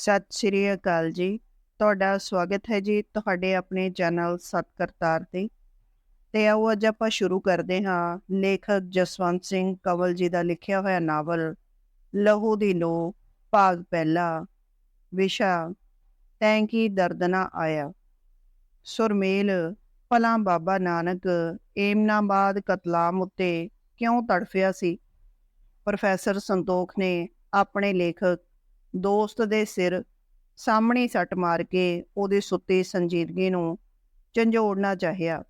ਸਤਿ ਸ਼੍ਰੀ ਅਕਾਲ ਜੀ। ਤੁਹਾਡਾ ਸਵਾਗਤ ਹੈ ਜੀ ਤੁਹਾਡੇ ਆਪਣੇ ਚੈਨਲ ਸਤਕਰਤਾਰ ਤੇ। ਤੇ ਆਓ ਅੱਜ ਆਪਾਂ ਸ਼ੁਰੂ ਕਰਦੇ ਹਾਂ। ਲੇਖਕ ਜਸਵੰਤ ਸਿੰਘ ਕਵਲ ਜੀ ਦਾ ਲਿਖਿਆ ਹੋਇਆ ਨਾਵਲ ਲਹੂ ਦੀ ਲੋ ਭਾਗ ਪਹਿਲਾ, ਵਿਸ਼ਾ ਤੈਂ ਕੀ ਦਰਦ ਆਇਆ। ਸੁਰਮੇਲ, ਭਲਾ ਬਾਬਾ ਨਾਨਕ, ਏਮਨਾਬਾਦ ਕਤਲਾਮ ਉੱਤੇ ਕਿਉਂ ਤੜਫਿਆ ਸੀ? ਪ੍ਰੋਫੈਸਰ ਸੰਤੋਖ ਨੇ ਆਪਣੇ ਲੇਖਕ ਦੋਸਤ ਦੇ ਸਿਰ ਸਾਹਮਣੇ ਸੱਟ ਮਾਰ ਕੇ ਉਹਦੇ ਸੁੱਤੇ ਸੰਜੀਦਗੀ ਨੂੰ ਝੰਜੋੜਨਾ ਚਾਹਿਆ।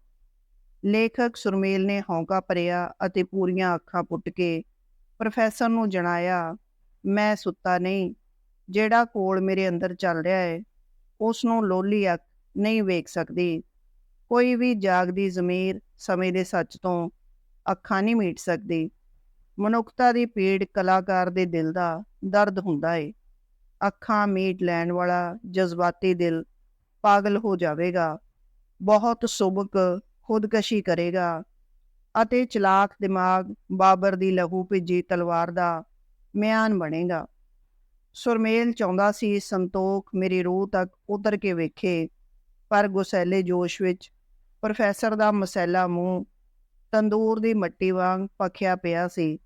ਲੇਖਕ ਸੁਰਮੇਲ ਨੇ ਹੌਂਕਾ ਭਰਿਆ ਅਤੇ ਪੂਰੀਆਂ ਅੱਖਾਂ ਪੁੱਟ ਕੇ ਪ੍ਰੋਫੈਸਰ ਨੂੰ ਜਣਾਇਆ, ਮੈਂ ਸੁੱਤਾ ਨਹੀਂ। ਜਿਹੜਾ ਕੋਲ ਮੇਰੇ ਅੰਦਰ ਚੱਲ ਰਿਹਾ ਹੈ ਉਸ ਨੂੰ ਲੋਲੀ ਅੱਖ ਨਹੀਂ ਵੇਖ ਸਕਦੀ। ਕੋਈ ਵੀ ਜਾਗਦੀ ਜ਼ਮੀਰ ਸਮੇਂ ਦੇ ਸੱਚ ਤੋਂ ਅੱਖਾਂ ਨਹੀਂ ਮੀਟ ਸਕਦੀ। ਮਨੁੱਖਤਾ ਦੀ ਪੀੜ ਕਲਾਕਾਰ ਦੇ ਦਿਲ ਦਾ ਦਰਦ ਹੁੰਦਾ ਏ। ਅੱਖਾਂ ਮੀਟ ਲੈਣ ਵਾਲਾ ਜਜ਼ਬਾਤੀ ਦਿਲ ਪਾਗਲ ਹੋ ਜਾਵੇਗਾ। ਬਹੁਤ ਸੁਬਕ ਖੁਦਕਸ਼ੀ ਕਰੇਗਾ ਅਤੇ ਚਲਾਕ ਦਿਮਾਗ ਬਾਬਰ ਦੀ ਲਹੂ ਭਿੱਜੀ ਤਲਵਾਰ ਦਾ ਮਿਆਨ ਬਣੇਗਾ। ਸੁਰਮੇਲ ਚਾਹੁੰਦਾ ਸੀ ਸੰਤੋਖ ਮੇਰੀ ਰੂਹ ਤੱਕ ਉਤਰ ਕੇ ਵੇਖੇ, ਪਰ ਗੁਸੈਲੇ ਜੋਸ਼ ਵਿੱਚ ਪ੍ਰੋਫੈਸਰ ਦਾ ਮਸੈਲਾ ਮੂੰਹ ਤੰਦੂਰ ਦੀ ਮੱਟੀ ਵਾਂਗ ਪੱਖਿਆ ਪਿਆ ਸੀ।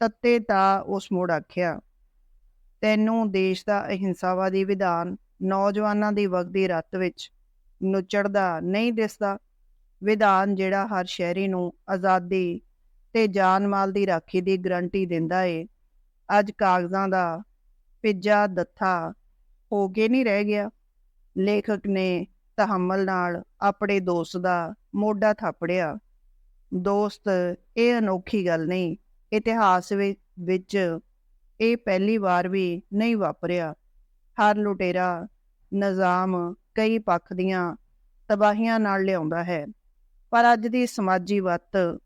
ਤੱਤੇ ਤਾਂ ਉਸ ਮੋੜ ਆਖਿਆ ਤੈਨੂੰ ਦੇਸ਼ ਦਾ ਅਹਿੰਸਾਵਾਦੀ ਵਿਧਾਨ ਨੌਜਵਾਨਾਂ ਦੀ ਵਗਦੀ ਰੱਤ ਵਿੱਚ ਨੁਚੜਦਾ ਨਹੀਂ ਦਿਸਦਾ। ਵਿਧਾਨ ਜਿਹੜਾ ਹਰ ਸ਼ਹਿਰੀ ਨੂੰ ਆਜ਼ਾਦੀ ਤੇ ਜਾਨ ਮਾਲ ਦੀ ਰਾਖੀ ਦੀ ਗਰੰਟੀ ਦਿੰਦਾ ਏ। ਅੱਜ ਕਾਗਜ਼ਾਂ ਦਾ ਪਿੱਜਾ ਦੱਥਾ ਹੋ ਕੇ ਨਹੀਂ ਰਹਿ ਗਿਆ। ਲੇਖਕ ਨੇ ਤਹਮਲ ਨਾਲ ਆਪਣੇ ਦੋਸਤ ਦਾ ਮੋਢਾ ਥਾਪੜਿਆ। ਦੋਸਤ, ਇਹ ਅਨੋਖੀ ਗੱਲ ਨਹੀਂ। ਇਤਿਹਾਸ ਵਿੱਚ ਇਹ ਪਹਿਲੀ ਵਾਰ ਵੀ ਨਹੀਂ ਵਾਪਰਿਆ। ਹਰ ਲੁਟੇਰਾ, ਨਿਜ਼ਾਮ ਕਈ ਪੱਖ ਦੀਆਂ ਤਬਾਹੀਆਂ ਨਾਲ ਲਿਆਉਂਦਾ ਹੈ। ਪਰ ਅੱਜ ਦੀ ਸਮਾਜੀ ਵੱਤ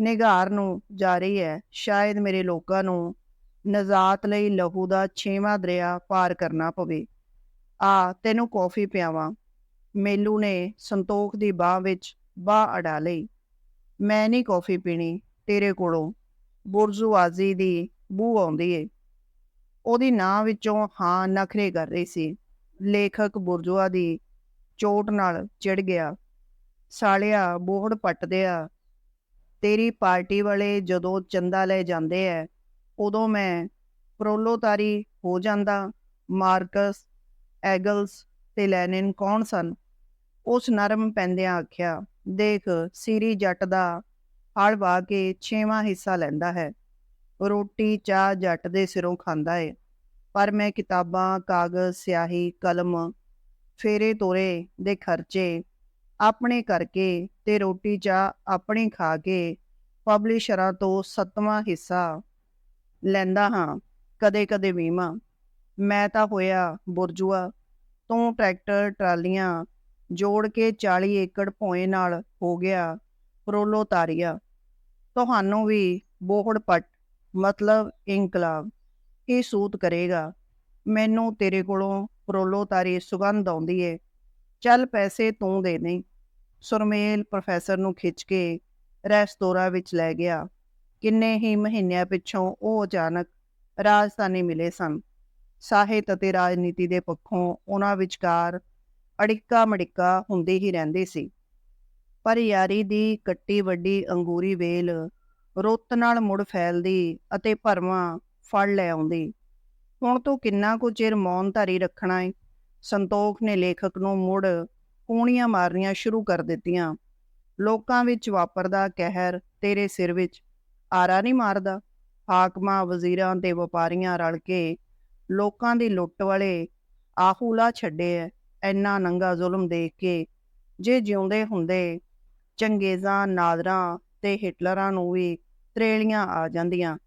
ਨਿਗਾਰ ਨੂੰ ਜਾ ਰਹੀ ਹੈ। ਸ਼ਾਇਦ ਮੇਰੇ ਲੋਕਾਂ ਨੂੰ ਨਜ਼ਾਤ ਲਈ ਲਹੂ ਦਾ ਛੇਵਾਂ ਦਰਿਆ ਪਾਰ ਕਰਨਾ ਪਵੇ। ਆ, ਤੈਨੂੰ ਕੌਫੀ ਪਿਆਵਾਂ। ਮੇਲੂ ਨੇ ਸੰਤੋਖ ਦੀ ਬਾਹ ਵਿੱਚ ਬਾਹ ਅੜਾ ਲਈ। ਮੈਂ ਨਹੀਂ ਕੌਫੀ ਪੀਣੀ, ਤੇਰੇ ਕੋਲੋਂ। ਬੁਰਜ਼ੂਆਜ਼ੀ ਦੀ ਬੂ ਆਉਂਦੀ ਏ। ਉਹਦੀ ਨਾਂ ਵਿੱਚੋਂ ਹਾਂ ਨਖਰੇ ਕਰ ਰਹੀ ਸੀ। ਲੇਖਕ ਬੁਰਜੂਆ ਦੀ ਚੋਟ ਨਾਲ ਚਿੜ ਗਿਆ। ਸਾਲਿਆ, ਬੋਹੜ ਪੱਟਦੇ ਆ। ਤੇਰੀ ਪਾਰਟੀ ਵਾਲੇ ਜਦੋਂ ਚੰਦਾ ਲੈ ਜਾਂਦੇ ਐ, ਉਦੋਂ ਮੈਂ ਪ੍ਰੋਲੋਤਾਰੀ ਹੋ ਜਾਂਦਾ। ਮਾਰਕਸ, ਐਗਲਸ ਤੇ ਲੈਨਿਨ ਕੌਣ ਸਨ? ਉਸ ਨਰਮ ਪੈਂਦਿਆਂ ਆਖਿਆ, ਦੇਖ, ਸੀਰੀ ਜੱਟ ਦਾ ਹਲ ਵਾ ਕੇ ਛੇਵਾਂ ਹਿੱਸਾ ਲੈਂਦਾ ਹੈ। ਰੋਟੀ ਚਾਹ ਜੱਟ ਦੇ ਸਿਰੋਂ ਖਾਂਦਾ ਏ। ਪਰ ਮੈਂ ਕਿਤਾਬਾਂ, ਕਾਗਜ਼, ਸਿਆਹੀ, ਕਲਮ, ਫੇਰੇ ਤੋਰੇ ਦੇ ਖਰਚੇ ਆਪਣੇ ਕਰਕੇ ਤੇ ਰੋਟੀ ਚਾਹ ਆਪਣੀ ਖਾ ਕੇ ਪਬਲਿਸ਼ਰਾਂ ਤੋਂ ਸੱਤਵਾਂ ਹਿੱਸਾ ਲੈਂਦਾ ਹਾਂ। ਕਦੇ-ਕਦੇ ਵੀਮਾ, ਮੈਂ ਤਾਂ ਹੋਇਆ ਬੁਰਜੂਆ, ਤੂੰ ਟਰੈਕਟਰ, ਟਰਾਲੀਆਂ ਜੋੜ ਕੇ 40 ਏਕੜ ਭੋਏ ਨਾਲ ਹੋ ਗਿਆ ਪ੍ਰੋਲੋਤਾਰੀਆ ਤੁਹਾਨੂੰ ਵੀ ਬੋਹੜ ਪੱਟ ਮਤਲਬ ਇਨਕਲਾਬ, ਇਹ ਸੂਤ ਕਰੇਗਾ। ਮੈਨੂੰ ਤੇਰੇ ਕੋਲੋਂ ਪ੍ਰੋਲੋਤਾਰੀ ਸੁਗੰਧ ਆਉਂਦੀ ਏ। ਚੱਲ ਪੈਸੇ ਤੂੰ ਦੇ ਨਹੀਂ ਸੁਰਮੇਲ ਪ੍ਰੋਫੈਸਰ ਨੂੰ ਖਿੱਚ ਕੇ ਰੈਸਟੋਰਾ ਵਿੱਚ ਲੈ ਗਿਆ। ਕਿੰਨੇ ਹੀ ਮਹੀਨਿਆਂ ਪਿੱਛੋਂ ਉਹ ਅਚਾਨਕ ਰਾਜਧਾਨੀ ਮਿਲੇ ਸਨ। ਸਾਹਿਤ ਅਤੇ ਰਾਜਨੀਤੀ ਦੇ ਪੱਖੋਂ ਉਹਨਾਂ ਵਿਚਕਾਰ ਅੜਿੱਕਾ ਮੜਿੱਕਾ ਹੁੰਦੀ ਹੀ ਰਹਿੰਦੀ ਸੀ। ਪਰ ਯਾਰੀ ਦੀ ਕੱਟੀ ਵੱਡੀ ਅੰਗੂਰੀ ਵੇਲ ਰੁੱਤ ਨਾਲ ਮੁੜ ਫੈਲਦੀ ਅਤੇ ਭਰਵਾਂ ਫੜ ਲੈ ਆਉਂਦੀ। ਹੁਣ ਤੂੰ ਕਿੰਨਾ ਕੁ ਚਿਰ ਮੌਨ ਧਾਰੀ ਰੱਖਣਾ ਏ? ਸੰਤੋਖ ਨੇ ਲੇਖਕ ਨੂੰ ਮੁੜ ਕੂਣੀਆਂ ਮਾਰਨੀਆਂ ਸ਼ੁਰੂ ਕਰ ਦਿੱਤੀਆਂ। ਲੋਕਾਂ ਵਿੱਚ ਵਾਪਰਦਾ ਕਹਿਰ ਤੇਰੇ ਸਿਰ ਵਿੱਚ। ਆਰਾ ਨਹੀਂ ਮਾਰਦਾ। ਹਾਕਮਾਂ, ਵਜ਼ੀਰਾਂ ਤੇ ਵਪਾਰੀਆਂ ਰਲ ਕੇ ਲੋਕਾਂ ਦੀ ਲੁੱਟ ਵਾਲੇ ਆਹੂਲਾ ਛੱਡੇ ਐ। ਐਨਾ ਨੰਗਾ ਜ਼ੁਲਮ ਦੇਖ ਕੇ ਜੇ ਜਿਉਂਦੇ ਹੁੰਦੇ ਚੰਗੇਜ਼ਾਂ ਨਾਦਰਾਂ ਤੇ ਹਿਟਲਰਾਂ ਨੂੰ ਵੀ ਤਰੇਲੀਆਂ ਆ ਜਾਂਦੀਆਂ।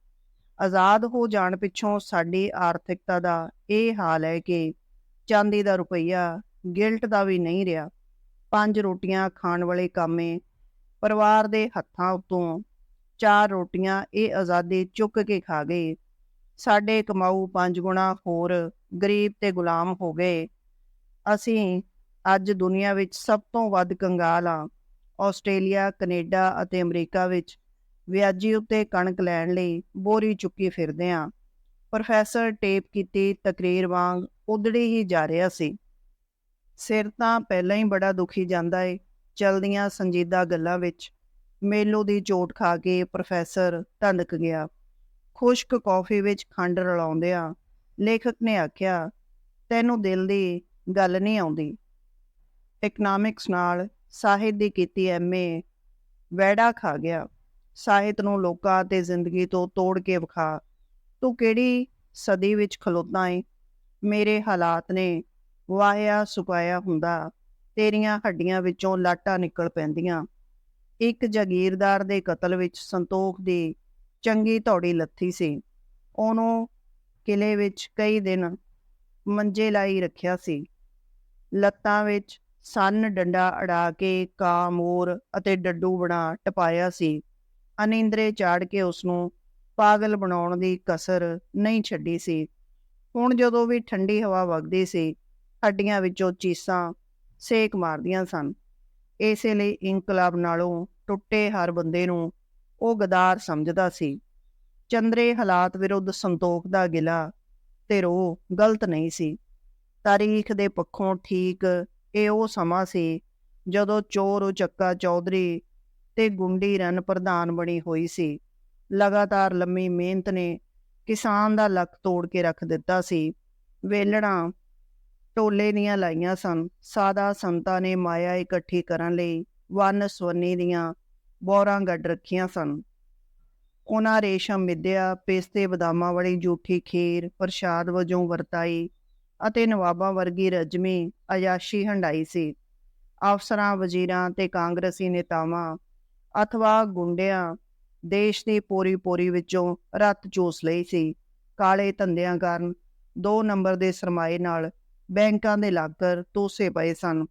ਆਜ਼ਾਦ ਹੋ ਜਾਣ ਪਿੱਛੋਂ ਸਾਡੀ ਆਰਥਿਕਤਾ ਦਾ ਇਹ ਹਾਲ ਹੈ ਕਿ ਚਾਂਦੀ ਦਾ ਰੁਪਈਆ ਗਿਲਟ ਦਾ ਵੀ ਨਹੀਂ ਰਿਹਾ। ਪੰਜ ਰੋਟੀਆਂ ਖਾਣ ਵਾਲੇ ਕਾਮੇ ਪਰਿਵਾਰ ਦੇ ਹੱਥਾਂ ਉਤੋਂ ਚਾਰ ਰੋਟੀਆਂ ਇਹ ਆਜ਼ਾਦੀ ਚੁੱਕ ਕੇ ਖਾ ਗਏ। ਸਾਡੇ ਕਮਾਊ ਪੰਜ ਗੁਣਾ ਹੋਰ ਗਰੀਬ ਤੇ ਗੁਲਾਮ ਹੋ ਗਏ। ਅਸੀਂ ਅੱਜ ਦੁਨੀਆ ਵਿੱਚ ਸਭ ਤੋਂ ਵੱਧ ਕੰਗਾਲ ਆ ਆਸਟ੍ਰੇਲੀਆ, ਕੈਨੇਡਾ ਅਤੇ ਅਮਰੀਕਾ ਵਿੱਚ ਵਿਆਜੀ ਉੱਤੇ ਕਣਕ ਲੈਣ ਲਈ ਬੋਰੀ ਚੁੱਕੀ ਫਿਰਦੇ ਆਂ। ਪ੍ਰੋਫੈਸਰ ਟੇਪ ਕੀਤੀ ਤਕਰੀਰ ਵਾਂਗ ਉਧੜੀ ਹੀ ਜਾ ਰਿਹਾ ਸੀ। ਸਿਰ ਤਾਂ ਪਹਿਲਾਂ ਹੀ ਬੜਾ ਦੁਖੀ ਜਾਂਦਾ ਏ ਚਲਦੀਆਂ ਸੰਜੀਦਾ ਗੱਲਾਂ ਵਿੱਚ। ਮੇਲੋ ਦੀ ਚੋਟ ਖਾ ਕੇ ਪ੍ਰੋਫੈਸਰ ਧੰਦਕ ਗਿਆ। ਖੁਸ਼ਕ ਕੌਫੀ ਵਿੱਚ ਖੰਡ ਰਲਾਉਂਦਿਆਂ ਲੇਖਕ ਨੇ ਆਖਿਆ, ਤੈਨੂੰ ਦਿਲ ਦੀ ਗੱਲ ਨਹੀਂ ਆਉਂਦੀ। ਇਕਨੋਮਿਕਸ ਨਾਲ ਸਾਹਿਤ ਦੀ ਕੀਤੀ ਐਮਏ ਵੈੜਾ ਖਾ ਗਿਆ। ਸਾਹਿਤ ਨੂੰ ਲੋਕਾਂ ਤੇ ਜ਼ਿੰਦਗੀ ਤੋਂ ਤੋੜ ਕੇ ਵਿਖਾ। ਤੂੰ ਕਿਹੜੀ ਸਦੀ ਵਿੱਚ ਖਲੋਤਾ ਏ? ਮੇਰੇ ਹਾਲਾਤ ਨੇ ਵਾਹਿਆ ਸੁਕਾਇਆ ਹੁੰਦਾ। ਤੇਰੀਆਂ ਹੱਡੀਆਂ ਵਿੱਚੋਂ ਲਾਟਾਂ ਨਿਕਲ ਪੈਂਦੀਆਂ। ਇੱਕ ਜਾਗੀਰਦਾਰ ਦੇ ਕਤਲ ਵਿੱਚ ਸੰਤੋਖ ਦੀ ਚੰਗੀ ਧੌੜੀ ਲੱਥੀ ਸੀ। ਉਹਨੂੰ ਕਿਲੇ ਵਿੱਚ ਕਈ ਦਿਨ ਮੰਜੇ ਲਾਈ ਰੱਖਿਆ ਸੀ। ਲੱਤਾਂ ਵਿੱਚ ਸੰਨ ਡੰਡਾ ਅੜਾ ਕੇ ਕਾਂ ਮੋਰ ਅਤੇ ਡੱਡੂ ਬਣਾ ਟਪਾਇਆ ਸੀ। ਅਨਿੰਦਰੇ ਚਾੜ ਕੇ ਉਸ ਨੂੰ ਪਾਗਲ ਬਣਾਉਣ ਦੀ ਕਸਰ ਨਹੀਂ ਛੱਡੀ ਸੀ। ਹੁਣ ਜਦੋਂ ਵੀ ਠੰਡੀ ਹਵਾ ਵਗਦੀ ਸੀ, ਹੱਡੀਆਂ ਵਿੱਚੋਂ ਚੀਸਾਂ ਸੇਕ ਮਾਰਦੀਆਂ ਸਨ। ਇਸੇ ਲਈ ਇਨਕਲਾਬ ਨਾਲੋਂ ਟੁੱਟੇ ਹਰ ਬੰਦੇ ਨੂੰ ਉਹ ਗਦਾਰ ਸਮਝਦਾ ਸੀ। ਚੰਦਰੇ ਹਾਲਾਤ ਵਿਰੁੱਧ ਸੰਤੋਖ ਦਾ ਗਿਲਾ ਤੇ ਰੋ ਗਲਤ ਨਹੀਂ ਸੀ। ਤਾਰੀਖ ਦੇ ਪੱਖੋਂ ਠੀਕ ਇਹ ਉਹ ਸਮਾਂ ਸੀ ਜਦੋਂ ਚੋਰ ਉਚੱਕਾ ਚੌਧਰੀ ਤੇ ਗੁੰਡੀ ਰਨ ਪ੍ਰਧਾਨ ਬਣੀ ਹੋਈ ਸੀ। ਲਗਾਤਾਰ ਲੰਮੀ ਮਿਹਨਤ ਨੇ ਕਿਸਾਨ ਦਾ ਲੱਕ ਤੋੜ ਕੇ ਰੱਖ ਦਿੱਤਾ ਸੀ। ਵੇਲਣਾ ਟੋਲੇ ਦੀਆਂ ਲਾਈਆਂ ਸਨ। ਸਾਦਾ ਸੰਤਾਂ ਨੇ ਮਾਇਆ ਇਕੱਠੀ ਕਰਨ ਲਈ ਵਨ ਸਵੰਨੀ ਦੀਆਂ ਬੋਰਾਂ ਗੱਡ ਰੱਖੀਆਂ ਸਨ। ਉਹਨਾਂ ਰੇਸ਼ਮ ਮਿੱਧਿਆ ਪੇਸਤੇ ਬਦਾਮਾਂ ਵਾਲੀ ਜੂਠੀ ਖੀਰ, ਪ੍ਰਸ਼ਾਦ ਵਜੋਂ ਵਰਤਾਈ ਅਤੇ ਨਵਾਬਾਂ ਵਰਗੀ ਰਜਮੀ ਅਯਾਸ਼ੀ ਹੰਡਾਈ ਸੀ। ਅਫਸਰਾਂ, ਵਜ਼ੀਰਾਂ ਤੇ ਕਾਂਗਰਸੀ ਨੇਤਾਵਾਂ ਅਥਵਾ ਗੁੰਡਿਆਂ ਦੇਸ਼ ਦੀ ਪੂਰੀ ਪੂਰੀ ਵਿੱਚੋਂ ਰੱਤ ਚੂਸ ਲਈ ਸੀ। ਕਾਲੇ ਧੰਦਿਆਂ ਕਾਰਨ 2 ਨੰਬਰ ਦੇ ਸਰਮਾਏ ਨਾਲ ਬੈਂਕਾਂ ਦੇ ਲਾਕਰ ਤੋਸੇ ਪਏ ਸਨ।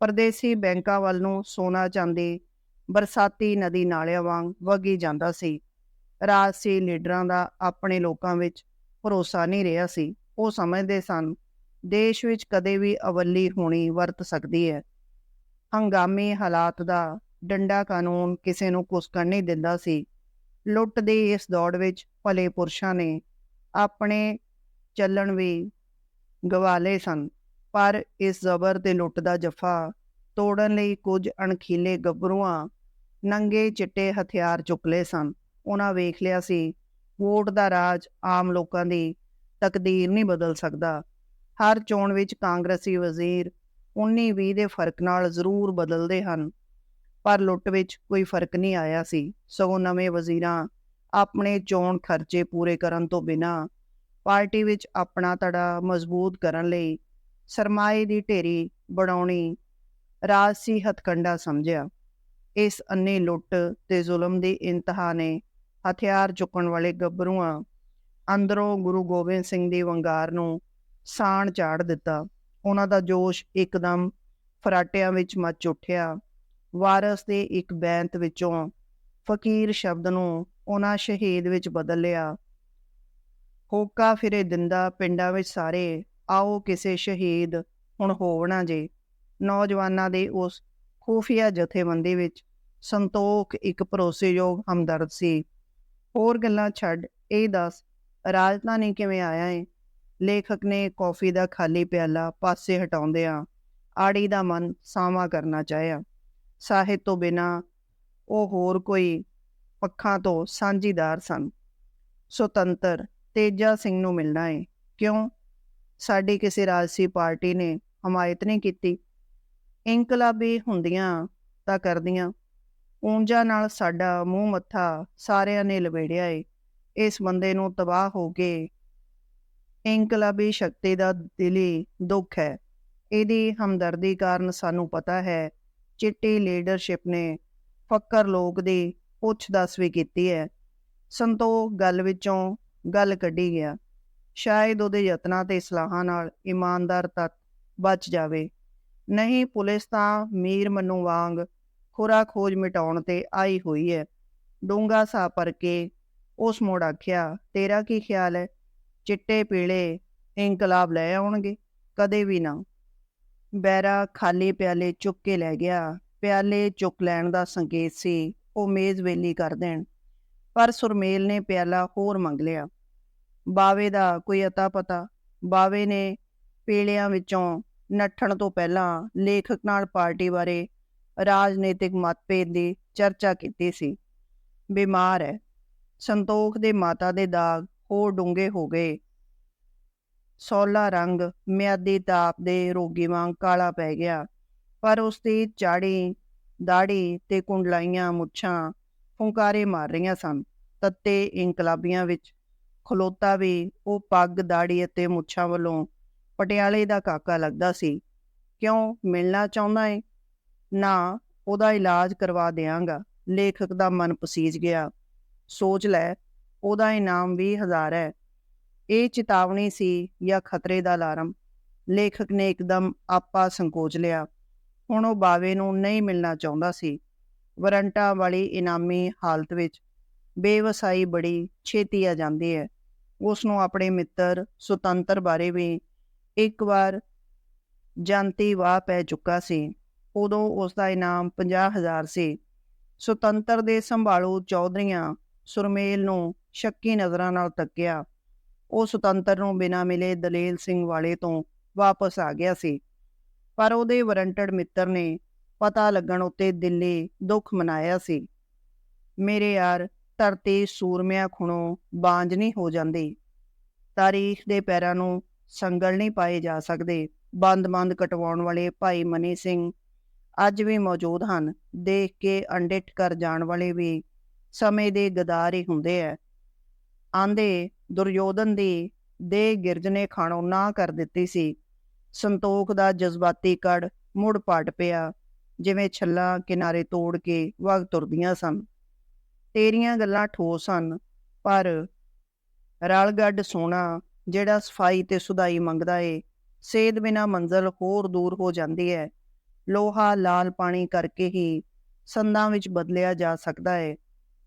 ਪਰਦੇਸੀ ਬੈਂਕਾਂ ਵੱਲ ਨੂੰ ਸੋਨਾ ਚਾਂਦੀ, ਬਰਸਾਤੀ ਨਦੀ ਨਾਲਿਆਂ ਵਾਂਗ ਵਗੀ ਜਾਂਦਾ ਸੀ। ਰਾਜਸੀ ਲੀਡਰਾਂ ਦਾ ਆਪਣੇ ਲੋਕਾਂ ਵਿੱਚ ਭਰੋਸਾ ਨਹੀਂ ਰਿਹਾ ਸੀ। ਉਹ ਸਮਝਦੇ ਸਨ, ਦੇਸ਼ ਵਿੱਚ ਕਦੇ ਵੀ ਅਵੱਲੀ ਹੋਣੀ ਵਰਤ ਸਕਦੀ ਹੈ। ਹੰਗਾਮੀ ਹਾਲਾਤ ਦਾ ਡੰਡਾ ਕਾਨੂੰਨ ਕਿਸੇ ਨੂੰ ਕੁਸਕਣ ਨਹੀਂ ਦਿੰਦਾ ਸੀ। ਲੁੱਟ ਦੀ ਇਸ ਦੌੜ ਵਿੱਚ ਭਲੇ ਪੁਰਸ਼ਾਂ ਨੇ ਆਪਣੇ ਚੱਲਣ ਵੀ ਗਵਾਲੇ ਸਨ, ਪਰ ਇਸ ਜ਼ਬਰ ਤੇ ਲੁੱਟ ਦਾ ਜਫਾ ਤੋੜਨ ਲਈ ਕੁਝ ਅਣਖੀਲੇ ਗੱਭਰੂਆਂ ਨੰਗੇ ਚਿੱਟੇ ਹਥਿਆਰ ਚੁੱਕ ਲਏ ਸਨ। ਉਹਨਾਂ ਵੇਖ ਲਿਆ ਸੀ, ਵੋਟ ਦਾ ਰਾਜ ਆਮ ਲੋਕਾਂ ਦੀ ਤਕਦੀਰ ਨਹੀਂ ਬਦਲ ਸਕਦਾ। ਹਰ ਚੋਣ ਵਿੱਚ ਕਾਂਗਰਸੀ ਵਜ਼ੀਰ 19-20 ਦੇ ਫ਼ਰਕ ਨਾਲ ਜ਼ਰੂਰ ਬਦਲਦੇ ਹਨ। ਪਰ ਲੁੱਟ ਵਿੱਚ ਕੋਈ ਫ਼ਰਕ ਨਹੀਂ ਆਇਆ ਸੀ। ਸਗੋਂ ਨਵੇਂ ਵਜ਼ੀਰਾਂ ਆਪਣੇ ਚੋਣ ਖਰਚੇ ਪੂਰੇ ਕਰਨ ਤੋਂ ਬਿਨਾਂ ਪਾਰਟੀ ਵਿੱਚ ਆਪਣਾ ਤੜਾ ਮਜ਼ਬੂਤ ਕਰਨ ਲਈ ਸਰਮਾਏ ਦੀ ਢੇਰੀ ਬਣਾਉਣੀ ਰਾਜਸੀ ਹਥਕੰਡਾ ਸਮਝਿਆ। ਇਸ ਅੰਨੇ ਲੁੱਟ ਤੇ ਜ਼ੁਲਮ ਦੀ ਇੰਤਹਾ ਨੇ ਹਥਿਆਰ ਚੁੱਕਣ ਵਾਲੇ ਗੱਭਰੂਆਂ ਅੰਦਰੋਂ ਗੁਰੂ ਗੋਬਿੰਦ ਸਿੰਘ ਦੀ ਵੰਗਾਰ ਨੂੰ ਸਾਣ ਚਾੜ ਦਿੱਤਾ। ਉਹਨਾਂ ਦਾ ਜੋਸ਼ ਇੱਕਦਮ ਫਰਾਟਿਆਂ ਵਿੱਚ ਮੱਚ ਉੱਠਿਆ। ਵਾਰਸ ਦੇ ਇੱਕ ਬੈਂਤ ਵਿੱਚੋਂ ਫਕੀਰ ਸ਼ਬਦ ਨੂੰ ਉਹਨਾਂ ਸ਼ਹੀਦ ਵਿੱਚ ਬਦਲ ਲਿਆ। ਹੋਕਾ ਫਿਰੇ ਦਿੰਦਾ ਪਿੰਡਾਂ ਵਿੱਚ ਸਾਰੇ, ਆਓ ਕਿਸੇ ਸ਼ਹੀਦ ਹੁਣ ਹੋਵਣਾ ਜੇ। ਨੌਜਵਾਨਾਂ ਦੇ ਉਸ ਖੂਫੀਆ ਜਥੇਬੰਦੀ ਵਿੱਚ ਸੰਤੋਖ ਇੱਕ ਭਰੋਸੇਯੋਗ ਹਮਦਰਦ ਸੀ। ਹੋਰ ਗੱਲਾਂ ਛੱਡ, ਇਹ ਦੱਸ, ਰਾਜਧਾਨੀ ਕਿਵੇਂ ਆਇਆ ਏ? ਲੇਖਕ ਨੇ ਕੌਫੀ ਦਾ ਖਾਲੀ ਪਿਆਲਾ ਪਾਸੇ ਹਟਾਉਂਦਿਆਂ ਆੜੀ ਦਾ ਮਨ ਸਾਵਾ ਕਰਨਾ ਚਾਹਿਆ। ਸਾਹਿਤ ਤੋਂ ਬਿਨਾ ਉਹ ਹੋਰ ਕੋਈ ਪੱਖਾਂ ਤੋਂ ਸਾਂਝੀਦਾਰ ਸਨ। ਸੁਤੰਤਰ ਤੇਜਾ ਸਿੰਘ ਨੂੰ ਮਿਲਣਾ ਏ। ਕਿਉਂ? ਸਾਡੀ ਕਿਸੇ ਰਾਜਸੀ ਪਾਰਟੀ ਨੇ ਹਮਾਇਤ ਨਹੀਂ ਕੀਤੀ। ਇਨਕਲਾਬੀ ਹੁੰਦੀਆਂ ਤਾਂ ਕਰਦੀਆਂ। ਉਂਜਾ ਨਾਲ ਸਾਡਾ ਮੂੰਹ ਮੱਥਾ ਸਾਰਿਆਂ ਨੇ ਲਵੇੜਿਆ ਏ। ਇਸ ਬੰਦੇ ਨੂੰ ਤਬਾਹ ਹੋ ਕੇ ਇਨਕਲਾਬੀ ਸ਼ਕਤੀ ਦਾ ਦਿਲੀ ਦੁੱਖ ਹੈ। ਇਹਦੀ ਹਮਦਰਦੀ ਕਾਰਨ ਸਾਨੂੰ ਪਤਾ ਹੈ ਚਿੱਟੀ ਲੀਡਰਸ਼ਿਪ ਨੇ ਫੱਕਰ ਲੋਕ ਦੀ ਪੁੱਛ ਦੱਸ ਵੀ ਕੀਤੀ ਹੈ। ਸੰਤੋਖ ਗੱਲ ਵਿੱਚੋਂ ਗੱਲ ਕੱਢੀ ਗਿਆ। ਸ਼ਾਇਦ ਉਹਦੇ ਯਤਨਾਂ ਤੇ ਸਲਾਹਾਂ ਨਾਲ ਇਮਾਨਦਾਰ ਤੱਤ ਬਚ ਜਾਵੇ। ਨਹੀਂ, ਪੁਲਿਸ ਤਾਂ ਮੀਰ ਮੰਨੂ ਵਾਂਗ ਖੁਰਾ ਖੋਜ ਮਿਟਾਉਣ ਤੇ ਆਈ ਹੋਈ ਹੈ। ਡੂੰਗਾ ਸਾ ਪਰ ਕੇ ਉਸ ਮੋੜ ਆਖਿਆ, ਤੇਰਾ ਕੀ ਖਿਆਲ ਹੈ? ਚਿੱਟੇ ਪੀਲੇ ਇਨਕਲਾਬ ਲੈ ਆਉਣਗੇ? ਕਦੇ ਵੀ ਨਾ। ਬੈਰਾ ਖਾਲੀ ਪਿਆਲੇ ਚੁੱਕ ਕੇ ਲੈ ਗਿਆ। ਪਿਆਲੇ ਚੁੱਕ ਲੈਣ ਦਾ ਸੰਕੇਤ ਸੀ, ਉਹ ਮੇਜ਼ ਵੇਲੀ ਕਰ ਦੇਣ। ਪਰ ਸੁਰਮੇਲ ਨੇ ਪਿਆਲਾ ਹੋਰ ਮੰਗ ਲਿਆ। ਬਾਵੇ ਦਾ ਕੋਈ ਅਤਾ ਪਤਾ, ਬਾਵੇ ਨੇ ਪੀਲਿਆਂ ਵਿੱਚੋਂ ਨੱਠਣ ਤੋਂ ਪਹਿਲਾਂ ਲੇਖਕ ਨਾਲ ਪਾਰਟੀ ਬਾਰੇ ਰਾਜਨੀਤਿਕ ਮਤਭੇਦ ਦੀ ਚਰਚਾ ਕੀਤੀ ਸੀ। ਬਿਮਾਰ ਹੈ ਸੰਤੋਖ ਦੇ ਮਾਤਾ ਦੇ ਦਾਗ ਹੋਰ ਡੂੰਘੇ ਹੋ ਗਏ। ਸੌਲਾ ਰੰਗ, ਮਿਆਦੀ ਤਾਪ ਦੇ ਰੋਗੀ ਵਾਂਗ ਕਾਲਾ ਪੈ ਗਿਆ। ਪਰ ਉਸ ਦੀ ਚਾੜੀ, ਦਾੜੀ ਤੇ ਕੁੰਡਲਾਈਆਂ ਮੁੱਛਾਂ ਫੁੰਕਾਰੇ ਮਾਰ ਰਹੀਆਂ ਸਨ। ਤੱਤੇ ਇਨਕਲਾਬੀਆਂ ਵਿੱਚ ਖਲੋਤਾ ਵੀ ਉਹ ਪੱਗ, ਦਾੜੀ ਅਤੇ ਮੁੱਛਾਂ ਵੱਲੋਂ ਪਟਿਆਲੇ ਦਾ ਕਾਕਾ ਲੱਗਦਾ ਸੀ। ਕਿਉਂ ਮਿਲਣਾ ਚਾਹੁੰਦਾ ਏ? ਨਾ, ਉਹਦਾ ਇਲਾਜ ਕਰਵਾ ਦਿਆਂਗਾ। ਲੇਖਕ ਦਾ ਮਨ ਪਸੀਜ ਗਿਆ। ਸੋਚ ਲੈ, ਉਹਦਾ ਇਨਾਮ 20000 ਹੈ। ਇਹ ਚੇਤਾਵਨੀ ਸੀ ਜਾਂ ਖਤਰੇ ਦਾ ਅਲਾਰਮ? ਲੇਖਕ ਨੇ ਇੱਕਦਮ ਆਪਾ ਸੰਕੋਚ ਲਿਆ। ਹੁਣ ਉਹ ਬਾਵੇ ਨੂੰ ਨਹੀਂ ਮਿਲਣਾ ਚਾਹੁੰਦਾ ਸੀ। ਵਾਰੰਟਾਂ ਵਾਲੀ ਇਨਾਮੀ ਹਾਲਤ ਵਿੱਚ ਬੇਵਸਾਈ ਬੜੀ ਛੇਤੀ ਆ ਜਾਂਦੀ ਹੈ। ਉਸ ਨੂੰ ਆਪਣੇ ਮਿੱਤਰ ਸੁਤੰਤਰ ਬਾਰੇ ਵੀ ਇੱਕ ਵਾਰ ਜਾਂਤੀ ਵਾਹ ਪੈ ਚੁੱਕਾ ਸੀ। ਉਦੋਂ ਉਸ ਦਾ ਇਨਾਮ 50000 ਸੀ। ਸੁਤੰਤਰ ਦੇ ਸੰਭਾਲੂ ਚੌਧਰੀਆਂ ਸੁਰਮੇਲ ਨੂੰ ਸ਼ੱਕੀ ਨਜ਼ਰਾਂ ਨਾਲ ਤੱਕਿਆ ਉਹ ਸੁਤੰਤਰ ਨੂੰ ਬਿਨਾਂ ਮਿਲੇ ਦਲੇਲ ਸਿੰਘ ਵਾਲੇ ਤੋਂ ਵਾਪਸ ਆ ਗਿਆ ਸੀ। ਪਰ ਉਹਦੇ ਵਾਰੰਟਡ ਮਿੱਤਰ ਨੇ ਪਤਾ ਲੱਗਣ ਉੱਤੇ ਦਿੱਲੀ ਦੁੱਖ ਮਨਾਇਆ ਸੀ। ਮੇਰੇ ਯਾਰ, ਧਰਤੀ ਸੂਰਮਿਆਂ ਖੁਣੋਂ ਬਾਂਝ ਨਹੀਂ ਹੋ ਜਾਂਦੀ। ਤਾਰੀਖ ਦੇ ਪੈਰਾਂ ਨੂੰ ਸੰਗਲ ਨਹੀਂ ਪਾਏ ਜਾ ਸਕਦੇ। ਬੰਦ-ਬੰਦ ਕਟਵਾਉਣ ਵਾਲੇ ਭਾਈ ਮਨੀ ਸਿੰਘ ਅੱਜ ਵੀ ਮੌਜੂਦ ਹਨ। ਦੇਖ ਕੇ ਅੰਡਿਟ ਕਰ ਜਾਣ ਵਾਲੇ ਵੀ ਸਮੇਂ ਦੇ ਗਦਾਰ ਹੀ ਹੁੰਦੇ ਐ। ਆਂਦੇ ਦੁਰਯੋਧਨ ਦੀ ਦੇ ਗਿਰਜ ਨੇ ਖਾਣੋਂ ਨਾ ਕਰ ਦਿੱਤੀ ਸੀ। ਸੰਤੋਖ ਦਾ ਜਜ਼ਬਾਤੀ ਕੜ ਮੁੜ ਪਾਟ ਪਿਆ, ਜਿਵੇਂ ਛੱਲਾ ਕਿਨਾਰੇ ਤੋੜ ਕੇ ਵਗ ਤੁਰਦੀਆਂ ਸਨ। ਤੇਰੀਆਂ ਗੱਲਾਂ ਠੋਸ ਹਨ, ਪਰ ਰਲਗੱਡ ਸੋਨਾ ਜਿਹੜਾ ਸਫ਼ਾਈ ਤੇ ਸੁਧਾਈ ਮੰਗਦਾ ਏ, ਸੇਧ ਬਿਨਾ ਮੰਜ਼ਲ ਹੋਰ ਦੂਰ ਹੋ ਜਾਂਦੀ ਹੈ ਲੋਹਾ ਲਾਲ ਪਾਣੀ ਕਰਕੇ ਹੀ ਸੰਦਾਂ ਵਿੱਚ ਬਦਲਿਆ ਜਾ ਸਕਦਾ ਹੈ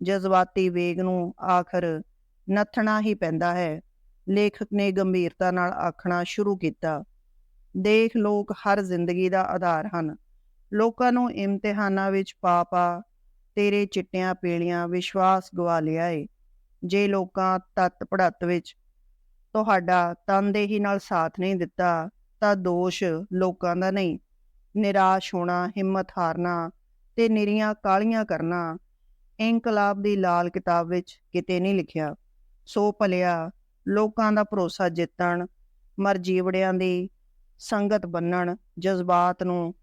ਜਜ਼ਬਾਤੀ ਵੇਗ ਨੂੰ ਆਖਰ ਨੱਥਣਾ ਹੀ ਪੈਂਦਾ ਹੈ। ਲੇਖਕ ਨੇ ਗੰਭੀਰਤਾ ਨਾਲ ਆਖਣਾ ਸ਼ੁਰੂ ਕੀਤਾ। ਦੇਖ ਲੋਕ ਹਰ ਜ਼ਿੰਦਗੀ ਦਾ ਆਧਾਰ ਹਨ। ਲੋਕਾਂ ਨੂੰ ਇਮਤਿਹਾਨਾਂ ਵਿੱਚ ਪਾ ਪਾ ਤੇਰੇ ਚਿੱਟਿਆਂ ਪੀਲੀਆਂ ਵਿਸ਼ਵਾਸ ਗਵਾ ਲਿਆ ਏ। ਜੇ ਲੋਕਾਂ ਤਤ ਪੜਤ ਵਿੱਚ ਤੁਹਾਡਾ ਤਨਦੇਹੀ ਨਾਲ ਸਾਥ ਨਹੀਂ ਦਿੱਤਾ, ਤਾਂ ਦੋਸ਼ ਲੋਕਾਂ ਦਾ ਨਹੀਂ। ਨਿਰਾਸ਼ ਹੋਣਾ, ਹਿੰਮਤ ਹਾਰਨਾ ਤੇ ਨਿਰੀਆਂ ਕਾਲੀਆਂ ਕਰਨਾ, ਇਨਕਲਾਬ ਦੀ ਲਾਲ ਕਿਤਾਬ ਵਿੱਚ ਕਿਤੇ ਨਹੀਂ ਲਿਖਿਆ। ਸੋ ਭਲਿਆ, ਲੋਕਾਂ ਦਾ ਭਰੋਸਾ ਜਿੱਤਣ ਮਰਜੀਵੜਿਆਂ ਦੀ ਸੰਗਤ ਬੰਨਣ, ਜਜ਼ਬਾਤ ਨੂੰ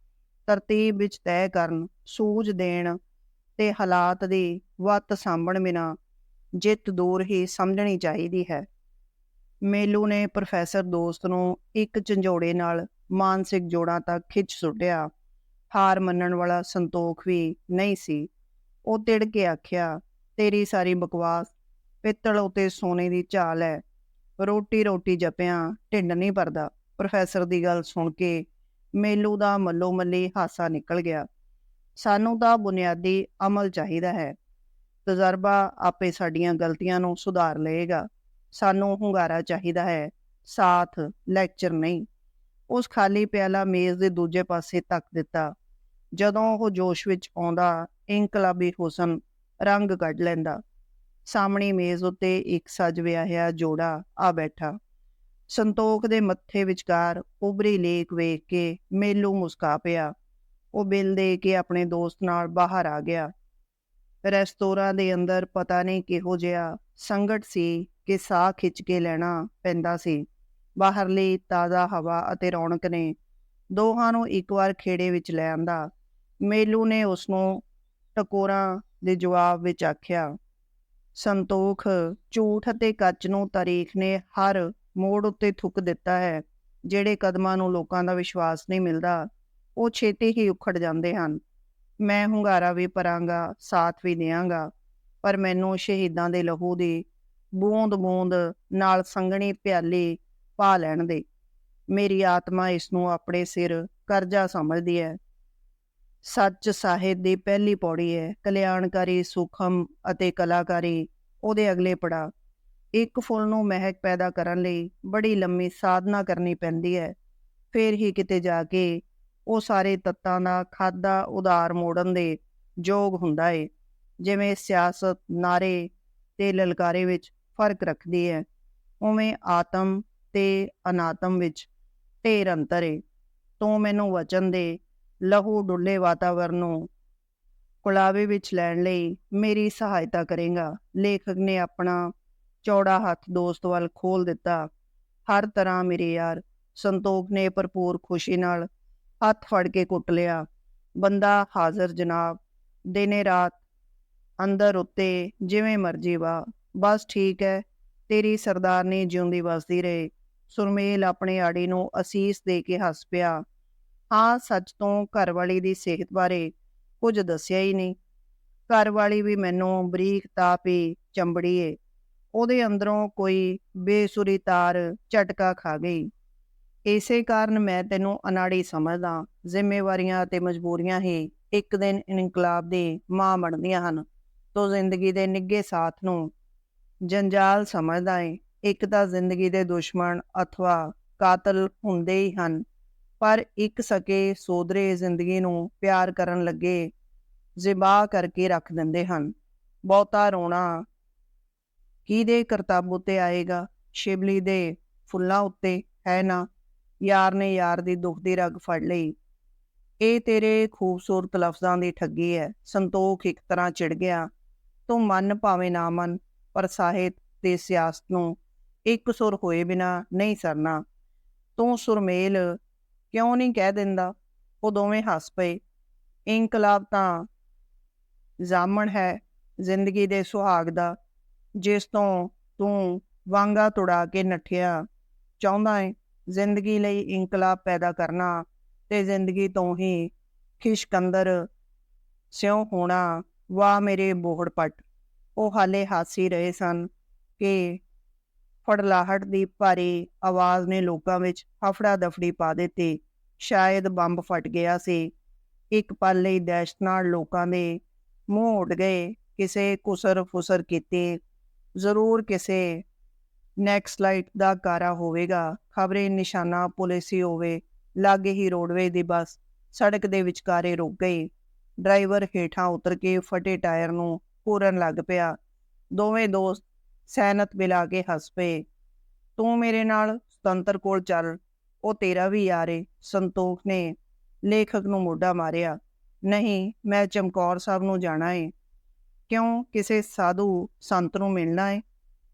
ਤਰਤੀਬ ਵਿੱਚ ਤੈਅ ਕਰਨ, ਸੂਝ ਦੇਣ ਤੇ ਹਾਲਾਤ ਦੀ ਵੱਤ ਸਾਂਭਣ ਬਿਨਾ ਜਿੱਤ ਦੂਰ ਹੀ ਸਮਝਣੀ ਚਾਹੀਦੀ ਹੈ। ਮੇਲੂ ਨੇ ਪ੍ਰੋਫੈਸਰ ਦੋਸਤ ਨੂੰ ਇੱਕ ਝੰਜੋੜੇ ਨਾਲ ਮਾਨਸਿਕ ਜੋੜਾਂ ਤੱਕ ਖਿੱਚ ਸੁੱਟਿਆ। ਹਾਰ ਮੰਨਣ ਵਾਲਾ ਸੰਤੋਖ ਵੀ ਨਹੀਂ ਸੀ। ਉਹ ਤਿੜ ਕੇ ਆਖਿਆ, ਤੇਰੀ ਸਾਰੀ ਬਕਵਾਸ ਪਿੱਤਲ ਉਤੇ ਸੋਨੇ ਦੀ ਝਾਲ ਹੈ। ਰੋਟੀ ਰੋਟੀ ਜਪਿਆਂ, ਢਿੰਡ ਨਹੀਂ ਭਰਦਾ। ਪ੍ਰੋਫੈਸਰ ਦੀ ਗੱਲ ਸੁਣ ਕੇ ਮੇਲੂ ਦਾ ਮੱਲੋ ਮੱਲੀ ਹਾਸਾ ਨਿਕਲ ਗਿਆ। ਸਾਨੂੰ ਤਾਂ ਬੁਨਿਆਦੀ ਅਮਲ ਚਾਹੀਦਾ ਹੈ। ਤਜਰਬਾ ਆਪੇ ਸਾਡੀਆਂ ਗਲਤੀਆਂ ਨੂੰ ਸੁਧਾਰ ਲਏਗਾ। ਸਾਨੂੰ ਹੁੰਗਾਰਾ ਚਾਹੀਦਾ ਹੈ। ਸਾਥ, ਲੈਕਚਰ ਨਹੀਂ। ਉਸ ਖਾਲੀ ਪਿਆਲਾ ਮੇਜ਼ ਦੇ ਦੂਜੇ ਪਾਸੇ ਤੱਕ ਦਿੱਤਾ। ਜਦੋਂ ਉਹ ਜੋਸ਼ ਵਿੱਚ ਆਉਂਦਾ, ਇਨਕਲਾਬੀ ਹੁਸਨ ਰੰਗ ਕੱਢ ਲੈਂਦਾ। ਸਾਹਮਣੀ ਮੇਜ਼ ਉੱਤੇ ਇੱਕ ਸਜ ਵਿਆਹਿਆ ਜੋੜਾ ਆ ਬੈਠਾ। ਸੰਤੋਖ ਦੇ ਮੱਥੇ ਵਿਚਕਾਰ ਉਬਰੀ ਲੇਕ ਵੇਖ ਕੇ ਮੇਲੂ ਮੁਸਕਾ ਪਿਆ। ਉਹ ਬਿੱਲ ਦੇ ਕੇ ਆਪਣੇ ਦੋਸਤ ਨਾਲ ਬਾਹਰ ਆ ਗਿਆ। ਰੈਸਟੋਰਾਂ ਦੇ ਅੰਦਰ ਪਤਾ ਨਹੀਂ ਕਿਹੋ ਜਿਹਾ ਸੰਗਟ ਸੀ ਕਿ ਸਾਹ ਖਿੱਚ ਕੇ ਲੈਣਾ ਪੈਂਦਾ ਸੀ। ਬਾਹਰਲੀ ਤਾਜ਼ਾ ਹਵਾ ਅਤੇ ਰੌਣਕ ਨੇ ਦੋਹਾਂ ਨੂੰ ਇੱਕ ਵਾਰ ਖੇੜੇ ਵਿੱਚ ਲੈ ਆਂਦਾ। ਮੇਲੂ ਨੇ ਉਸ ਨੂੰ ਟਕੋਰਾਂ ਦੇ ਜਵਾਬ ਵਿੱਚ ਆਖਿਆ ਸੰਤੋਖ ਝੂਠ ਅਤੇ ਕੱਚ ਨੂੰ ਤਾਰੀਖ ਨੇ ਹਰ ਮੋੜ ਉੱਤੇ ਥੁੱਕ ਦਿੱਤਾ ਹੈ, ਜਿਹੜੇ ਕਦਮਾਂ ਨੂੰ ਲੋਕਾਂ ਦਾ ਵਿਸ਼ਵਾਸ ਨਹੀਂ ਮਿਲਦਾ, ਉਹ ਛੇਤੀ ਹੀ ਉਖੜ ਜਾਂਦੇ ਹਨ। ਮੈਂ ਹੁੰਗਾਰਾ ਵੀ ਪਰਾਂਗਾ, ਸਾਥ ਵੀ ਦੇਵਾਂਗਾ ਪਰ ਮੈਨੂੰ ਸ਼ਹੀਦਾਂ ਦੇ ਲਹੂ ਦੀ ਬੂੰਦ-ਬੂੰਦ ਨਾਲ ਸੰਗਣੀ ਪਿਆਲੀ ਪਾ ਲੈਣ ਦੇ। ਮੇਰੀ ਆਤਮਾ ਇਸ ਨੂੰ ਆਪਣੇ ਸਿਰ ਕਰਜ਼ਾ ਸਮਝਦੀ ਹੈ। ਸੱਚ ਸਾਹਿਤ ਦੀ ਪਹਿਲੀ ਪੌੜੀ ਹੈ, ਕਲਿਆਣਕਾਰੀ, ਸੁਖਮ ਅਤੇ ਕਲਾਕਾਰੀ, ਉਹਦੇ ਅਗਲੇ ਪੜਾ ਇੱਕ ਫੁੱਲ ਨੂੰ ਮਹਿਕ ਪੈਦਾ ਕਰਨ ਲਈ ਬੜੀ ਲੰਮੀ ਸਾਧਨਾ ਕਰਨੀ ਪੈਂਦੀ ਹੈ। ਫਿਰ ਹੀ ਕਿਤੇ ਜਾ ਕੇ ਉਹ ਸਾਰੇ ਤੱਤਾਂ ਦਾ ਖਾਦਾ ਉਧਾਰ ਮੋੜਨ ਦੇ ਯੋਗ ਹੁੰਦਾ ਏ, ਜਿਵੇਂ ਸਿਆਸਤ, ਨਾਰੇ ਤੇ ਲਲਕਾਰੇ ਵਿੱਚ ਫ਼ਰਕ ਰੱਖਦੀ ਹੈ। ਉਵੇਂ ਆਤਮ ਤੇ ਅਨਾਤਮ ਵਿੱਚ ਢੇਰ ਅੰਤਰ ਏ। ਤੂੰ ਮੈਨੂੰ ਵਚਨ ਦੇ ਲਹੂ ਡੁੱਲੇ ਵਾਤਾਵਰਨ ਨੂੰ ਕੁਲਾਵੇ ਵਿੱਚ ਲੈਣ ਲਈ ਮੇਰੀ ਸਹਾਇਤਾ ਕਰੇਗਾ। ਲੇਖਕ ਨੇ ਆਪਣਾ ਚੌੜਾ ਹੱਥ ਦੋਸਤ ਵੱਲ ਖੋਲ ਦਿੱਤਾ। ਹਰ ਤਰ੍ਹਾਂ ਮੇਰੇ ਯਾਰ, ਸੰਤੋਖ ਨੇ ਭਰਪੂਰ ਖੁਸ਼ੀ ਨਾਲ ਹੱਥ ਫੜ ਕੇ ਕੁੱਟ ਲਿਆ। ਬੰਦਾ ਹਾਜ਼ਰ ਜਨਾਬ, ਦਿਨੇ ਰਾਤ ਅੰਦਰ ਉੱਤੇ ਜਿਵੇਂ ਮਰਜ਼ੀ ਵਾ ਬਸ ਠੀਕ ਹੈ, ਤੇਰੀ ਸਰਦਾਰਨੀ ਜਿਉਂਦੀ ਵਸਦੀ ਰਹੇ। ਸੁਰਮੇਲ ਆਪਣੇ ਆੜੀ ਨੂੰ ਅਸੀਸ ਦੇ ਕੇ ਹੱਸ ਪਿਆ। ਹਾਂ, ਸੱਚ ਤੋਂ ਘਰਵਾਲੀ ਦੀ ਸਿਹਤ ਬਾਰੇ ਕੁਝ ਦੱਸਿਆ ਹੀ ਨਹੀਂ। ਘਰਵਾਲੀ ਵੀ ਮੈਨੂੰ ਬਰੀਕ ਤਾਪੀ ਚੰਬੜੀ ਏ। ਉਹਦੇ ਅੰਦਰੋਂ ਕੋਈ ਬੇਸੁਰੀ ਤਾਰ ਝਟਕਾ ਖਾ ਗਈ। ਇਸੇ ਕਾਰਨ ਮੈਂ ਤੈਨੂੰ ਅਨਾੜੀ ਸਮਝਦਾ ਜ਼ਿੰਮੇਵਾਰੀਆਂ ਅਤੇ ਮਜਬੂਰੀਆਂ ਹੀ ਇੱਕ ਦਿਨ ਇਨਕਲਾਬ ਦੀ ਮਾਂ ਬਣਦੀਆਂ ਹਨ। ਤੋ ਜ਼ਿੰਦਗੀ ਦੇ ਨਿੱਗੇ ਸਾਥ ਨੂੰ ਜੰਜਾਲ ਸਮਝਦਾ ਏ। ਇੱਕ ਤਾਂ ਜ਼ਿੰਦਗੀ ਦੇ ਦੁਸ਼ਮਣ ਅਥਵਾ ਕਾਤਲ ਹੁੰਦੇ ਹੀ ਹਨ। ਪਰ ਇੱਕ ਸਕੇ ਸੋਧਰੇ ਜ਼ਿੰਦਗੀ ਨੂੰ ਪਿਆਰ ਕਰਨ ਲੱਗੇ ਜ਼ਿਬਾ ਕਰਕੇ ਰੱਖ ਦਿੰਦੇ ਹਨ। ਬਹੁਤਾ ਰੋਣਾ ਕਿਹਦੇ ਕਰਤੱਬ ਉੱਤੇ ਆਏਗਾ? ਸ਼ਿਵਲੀ ਦੇ ਫੁੱਲਾਂ ਉੱਤੇ ਹੈ ਨਾ? ਯਾਰ ਨੇ ਯਾਰ ਦੀ ਦੁੱਖ ਦੀ ਰਗ ਫੜ ਲਈ। ਇਹ ਤੇਰੇ ਖੂਬਸੂਰਤ ਲਫ਼ਜ਼ਾਂ ਦੀ ਠੱਗੀ ਹੈ। ਸੰਤੋਖ ਇੱਕ ਤਰ੍ਹਾਂ ਚਿੜ ਗਿਆ। ਤੂੰ ਮਨ ਭਾਵੇਂ ਨਾ ਮਨ, ਪਰ ਸਾਹਿਤ ਤੇ ਸਿਆਸਤ ਨੂੰ ਇੱਕ ਸੁਰ ਹੋਏ ਬਿਨਾ ਨਹੀਂ ਸਰਨਾ। ਤੂੰ ਸੁਰਮੇਲ ਕਿਉਂ ਨਹੀਂ ਕਹਿ ਦਿੰਦਾ? ਉਹ ਦੋਵੇਂ ਹੱਸ ਪਏ। ਇਨਕਲਾਬ ਤਾਂ ਜਾਮਣ ਹੈ, ਜ਼ਿੰਦਗੀ ਦੇ ਸੁਹਾਗ ਦਾ, ਜਿਸ ਤੋਂ ਤੂੰ ਵਾਂਗਾ ਤੁੜਾ ਕੇ ਨੱਠਿਆ। ਚਾਹੁੰਦਾ ਹੈ ਜ਼ਿੰਦਗੀ ਲਈ ਇਨਕਲਾਬ ਪੈਦਾ ਕਰਨਾ ਤੇ ਜ਼ਿੰਦਗੀ ਤੋਂ ਹੀ ਖਿਸ਼ਕੰਦਰ ਸਿਉ ਹੋਣਾ। ਵਾ ਮੇਰੇ ਬੋਹੜ ਪਟ। ਉਹ ਹਾਲੇ ਹਾਸੀ ਰਹੇ ਸਨ ਕਿ ਫੜਲਾਹਟ ਦੀ ਭਾਰੀ ਆਵਾਜ਼ ਨੇ ਲੋਕਾਂ ਵਿੱਚ ਹਫੜਾ ਦਫੜੀ ਪਾ ਦਿੱਤੀ। ਸ਼ਾਇਦ ਬੰਬ ਫਟ ਗਿਆ ਸੀ। ਇੱਕ ਪਲ ਲਈ ਦਹਿਸ਼ਤ ਨਾਲ ਲੋਕਾਂ ਦੇ ਮੂੰਹ ਉੱਡ ਗਏ। ਕਿਸੇ ਕੁਸਰ ਫੁਸਰ ਕੀਤੇ। ਜ਼ਰੂਰ ਕਿਸੇ ਨੈਕਸਟ ਲਾਈਟ ਦਾ ਕਾਰਾ ਹੋਵੇਗਾ। ਖਬਰੇ ਨਿਸ਼ਾਨਾ ਪੁਲਿਸ ਹੀ ਹੋਵੇ। ਲਾਗੇ ਹੀ ਰੋਡਵੇ ਦੀ ਬੱਸ ਸੜਕ ਦੇ ਵਿਚਕਾਰੇ ਰੁਕ ਗਈ। ਡਰਾਈਵਰ ਹੇਠਾਂ ਉਤਰ ਕੇ ਫਟੇ ਟਾਇਰ ਨੂੰ ਪੂਰਨ ਲੱਗ ਪਿਆ। ਦੋਵੇਂ ਦੋਸਤ ਸੈਨਤ ਮਿਲਾ ਕੇ ਹੱਸ ਪਏ। ਤੂੰ ਮੇਰੇ ਨਾਲ ਸੁਤੰਤਰ ਕੋਲ ਚੱਲ, ਉਹ ਤੇਰਾ ਵੀ ਯਾਰ ਏ ਸੰਤੋਖ ਨੇ ਲੇਖਕ ਨੂੰ ਮੋਢਾ ਮਾਰਿਆ, ਨਹੀਂ, ਮੈਂ ਚਮਕੌਰ ਸਾਹਿਬ ਨੂੰ ਜਾਣਾ ਏ। ਕਿਉਂ ਕਿਸੇ ਸਾਧੂ ਸੰਤ ਨੂੰ ਮਿਲਣਾ ਏ?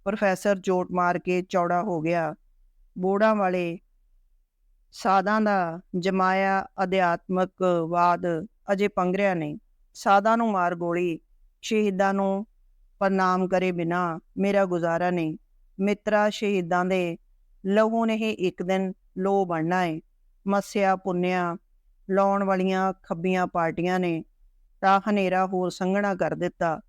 ਪ੍ਰੋਫੈਸਰ ਜੋਟ ਮਾਰ ਕੇ ਚੌੜਾ ਹੋ ਗਿਆ। ਬੋੜਾਂ ਵਾਲੇ ਸਾਧਾਂ ਦਾ ਜਮਾਇਆ ਅਧਿਆਤਮਕਵਾਦ ਅਜੇ ਪੰਗਰਿਆ ਨਹੀਂ। ਸਾਧਾਂ ਨੂੰ ਮਾਰ ਗੋਲੀ, ਸ਼ਹੀਦਾਂ ਨੂੰ ਪ੍ਰਣਾਮ ਕਰੇ ਬਿਨਾ ਮੇਰਾ ਗੁਜ਼ਾਰਾ ਨਹੀਂ। ਮਿੱਤਰਾ ਸ਼ਹੀਦਾਂ ਦੇ ਲਹੂ ਨੇ ਹੀ ਇੱਕ ਦਿਨ ਲੋ ਬਣਨਾ ਏ। ਮਸਿਆ, ਪੁੰਨਿਆ, ਲਾਉਣ ਵਾਲੀਆਂ ਖੱਬੀਆਂ ਪਾਰਟੀਆਂ ਨੇ ਤਾਂ ਹਨੇਰਾ ਹੋਰ ਸੰਘਣਾ ਕਰ ਦਿੱਤਾ।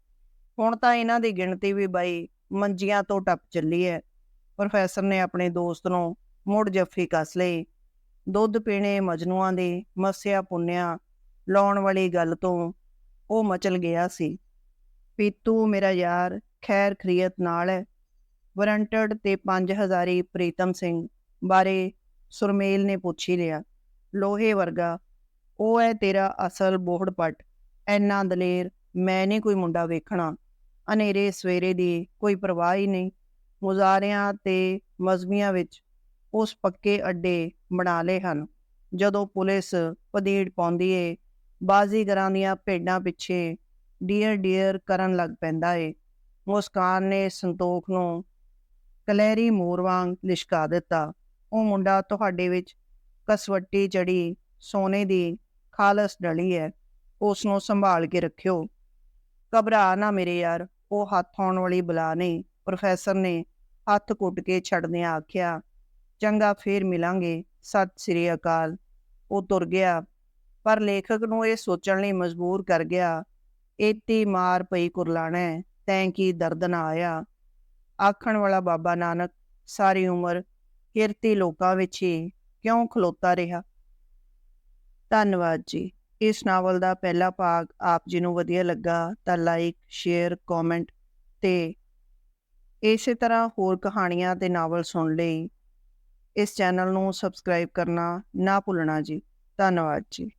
ਹੁਣ ਤਾਂ ਇਹਨਾਂ ਦੀ ਗਿਣਤੀ ਵੀ ਬਾਈ ਮੰਜੀਆਂ ਤੋਂ ਟੱਪ ਚੱਲੀ ਹੈ ਪ੍ਰੋਫੈਸਰ ਨੇ ਆਪਣੇ ਦੋਸਤ ਨੂੰ ਮੁੜ ਜੱਫੀ ਕੱਸ ਲਈ। ਦੁੱਧ ਪੀਣੇ ਮਜਨੂਆਂ ਦੇ ਮਸਿਆ, ਪੁੰਨਿਆ, ਲਾਉਣ ਵਾਲੀ ਗੱਲ ਤੋਂ ਉਹ ਮਚਲ ਗਿਆ ਸੀ। ਪੀਤੂ ਮੇਰਾ ਯਾਰ, ਖੈਰ ਖਰੀਅਤ ਨਾਲ ਹੈ ਵਰੰਟਡ ਤੇ 5000 ਪ੍ਰੀਤਮ ਸਿੰਘ ਬਾਰੇ ਸੁਰਮੇਲ ਨੇ ਪੁੱਛ ਲਿਆ, ਲੋਹੇ ਵਰਗਾ, ਉਹ ਹੈ ਤੇਰਾ ਅਸਲ ਬੋਹੜ ਐਨਾ ਦਲੇਰ ਮੈਂ ਨਹੀਂ ਕੋਈ ਮੁੰਡਾ ਵੇਖਣਾ, ਹਨੇਰੇ ਸਵੇਰੇ ਦੀ ਕੋਈ ਪਰਵਾਹ ਹੀ ਨਹੀਂ, ਮੁਜ਼ਾਰਿਆਂ ਤੇ ਮਜ਼ਮੀਆਂ ਵਿੱਚ ਉਸ ਪੱਕੇ ਅੱਡੇ ਬਣਾ ਲਏ ਹਨ, ਜਦੋਂ ਪੁਲਿਸ ਪਦੀੜ ਪਾਉਂਦੀ ਏ, ਬਾਜ਼ੀਗਰਾਂ ਦੀਆਂ ਭੇਡਾਂ ਪਿੱਛੇ ਡੀਅਰ ਡੀਅਰ ਕਰਨ ਲੱਗ ਪੈਂਦਾ ਏ, ਮੁਸਕਾਨ ਨੇ ਸੰਤੋਖ ਨੂੰ ਕਲਹਿਰੀ ਮੋਰ ਵਾਂਗ ਲਿਸ਼ਕਾ ਦਿੱਤਾ। ਉਹ ਮੁੰਡਾ ਤੁਹਾਡੇ ਵਿੱਚ ਕਸਵੱਟੀ ਚੜੀ ਸੋਨੇ ਦੀ ਖਾਲਸ ਡਲੀ ਹੈ ਉਸ ਨੂੰ ਸੰਭਾਲ ਕੇ ਰੱਖਿਓ। ਘਬਰਾ ਨਾ ਮੇਰੇ ਯਾਰ, ਉਹ ਹੱਥ ਆਉਣ ਵਾਲੀ ਬਲਾ ਨਹੀਂ ਪ੍ਰੋਫੈਸਰ ਨੇ ਹੱਥ ਕੁੱਟ ਕੇ ਛੱਡਦਿਆਂ ਆਖਿਆ, ਚੰਗਾ, ਫੇਰ ਮਿਲਾਂਗੇ। ਸਤਿ ਸ੍ਰੀ ਅਕਾਲ। ਉਹ ਤੁਰ ਗਿਆ, ਪਰ ਲੇਖਕ ਨੂੰ ਇਹ ਸੋਚਣ ਲਈ ਮਜਬੂਰ ਕਰ ਗਿਆ, ਏਤੀ ਮਾਰ ਪਈ ਕੁਰਲਾਣਾ, ਤੈਂ ਕੀ ਦਰਦ ਨਾ ਆਇਆ? ਆਖਣ ਵਾਲਾ ਬਾਬਾ ਨਾਨਕ ਸਾਰੀ ਉਮਰ ਕਿਰਤੀ ਲੋਕਾਂ ਵਿੱਚ ਹੀ ਕਿਉਂ ਖਲੋਤਾ ਰਿਹਾ? ਧੰਨਵਾਦ ਜੀ। ਇਸ ਨਾਵਲ ਦਾ ਪਹਿਲਾ ਭਾਗ ਆਪ ਜੀ ਨੂੰ ਵਧੀਆ ਲੱਗਾ ਤਾਂ ਲਾਈਕ ਸ਼ੇਅਰ ਕਮੈਂਟ ਤੇ ਇਸੇ ਤਰ੍ਹਾਂ ਹੋਰ ਕਹਾਣੀਆਂ ਤੇ ਨਾਵਲ ਸੁਣ ਲਈ ਇਸ ਚੈਨਲ ਨੂੰ ਸਬਸਕ੍ਰਾਈਬ ਕਰਨਾ ਨਾ ਭੁੱਲਣਾ ਜੀ। ਧੰਨਵਾਦ ਜੀ।